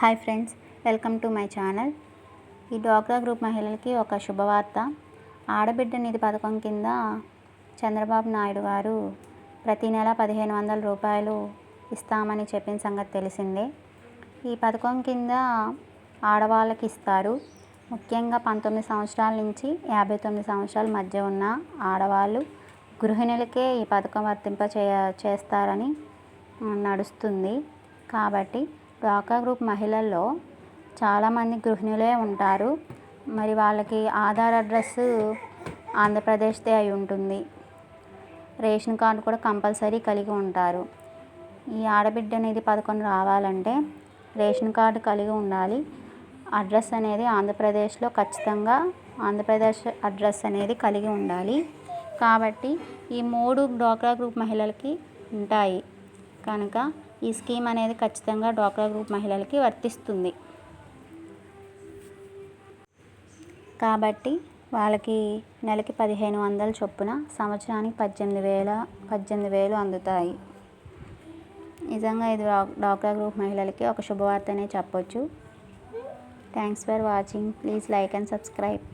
Hi friends welcome to my channel. ఈ డ్వాక్రా group మహిళలకి ఒక శుభవార్త. ఆడబిడ్డ నిధి పథకం కింద చంద్రబాబు నాయుడు గారు ప్రతి నెల పదిహేను వందల రూపాయలు ఇస్తామని చెప్పిన సంగతి తెలిసిందే. ఈ పథకం కింద ఆడవాళ్ళకి ఇస్తారు. ముఖ్యంగా పంతొమ్మిది సంవత్సరాల నుంచి యాభై తొమ్మిది సంవత్సరాల మధ్య ఉన్న ఆడవాళ్ళు గృహిణులకే ఈ పథకం వర్తింప చేస్తారని నడుస్తుంది. కాబట్టి డ్వాక్రా గ్రూప్ మహిళల్లో చాలామంది గృహిణులే ఉంటారు. మరి వాళ్ళకి ఆధార్ అడ్రస్ ఆంధ్రప్రదేశ్దే అయి ఉంటుంది. రేషన్ కార్డు కూడా కంపల్సరీ కలిగి ఉంటారు. ఈ ఆడబిడ్డ అనేది పథకం రావాలంటే రేషన్ కార్డు కలిగి ఉండాలి. అడ్రస్ అనేది ఆంధ్రప్రదేశ్లో ఖచ్చితంగా ఆంధ్రప్రదేశ్ అడ్రస్ అనేది కలిగి ఉండాలి. కాబట్టి ఈ మూడు డ్వాక్రా గ్రూప్ మహిళలకి ఉంటాయి. కనుక ఈ స్కీమ్ అనేది ఖచ్చితంగా డ్వాక్రా గ్రూప్ మహిళలకి వర్తిస్తుంది. కాబట్టి వాళ్ళకి నెలకి పదిహేను వందల చొప్పున సంవత్సరానికి పద్దెనిమిది వేల పద్దెనిమిది వేలు అందుతాయి. నిజంగా ఇది డ్వాక్రా గ్రూప్ మహిళలకి ఒక శుభవార్తనే చెప్పొచ్చు. Thanks for watching. Please like and subscribe.